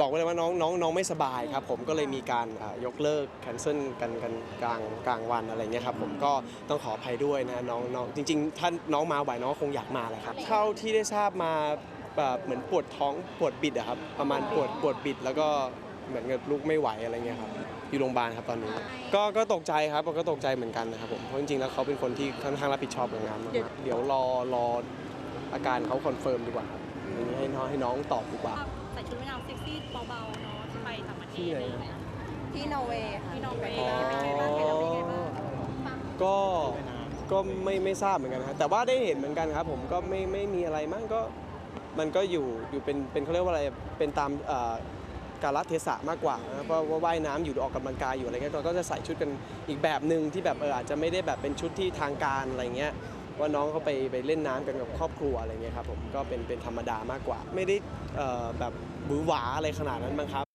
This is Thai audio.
บอกไว้เลยว่าน้องน้องน้องไม่สบายครับผมก็เลยมีการอ่ายกเลิกแคนเซิลกันกันกลางกลางวันอะไรเงี้ยครับผมก็ต้องขออภัยด้วยนะน้องน้องจริงๆ ถ้าน้องมาไหวน้องก็คงอยากมาแหละครับเท่าที่ได้ทราบมาแบบเหมือนปวดท้องปวดบิดอะครับประมาณปวดปวดบิดแล้วก็เหมือนกับลุกไม่ไหวอะไรเงี้ยครับอยู่โรงพยาบาลครับตอนนี้ ก็ก็ตกใจครับก็ตกใจเหมือนกันนะครับผมเพราะจริงๆแล้วเขาเป็นคนที่ค่อนข้างรับผิดชอบกับงานมากๆเดี๋ยวรอรออาการเขาคอนเฟิร์มดีกว่าครับอันนี้ ให้น้องให้น้องตอบดีกว่า ใส่ชุดว่ายน้ำเซ็กซี่เบาๆเนาะที่ไปต่างประเทที่ศไหนอะไรอย่างเงี้ยที่นอร์เวย์ค่ะที่นอร์เวย์อ๋อเป็นไงบ้างเป็นยังไงบ้างก็ก็ไม่ไม่ทราบเหมือนกันครับแต่ว่าได้เห็นเหมือนกันครับ ผมก็ไม่ไม่มีอะไรมั้งก็มันก็อยู่อยู่เป็นเป็นเขาเรียกว่าอะไรเป็นตามเอ่อกาลเทศะมากกว่านะเพราะว่าว่ายน้ำอยู่ออกกำลังกายอยู่อะไรเงี้ยก็จะใส่ชุดกันอีกแบบหนึ่งที่แบบเอออาจจะไม่ได้แบบเป็นชุดที่ทางการอะไรเงี้ย ว่าน้องเขาไปไปเล่นน้ำกันกับครอบครัวอะไรเงี้ยครับผมก็เป็นเป็นธรรมดามากกว่า ไม่ได้แบบบือหวาอะไรขนาดนั้นมั้งครับ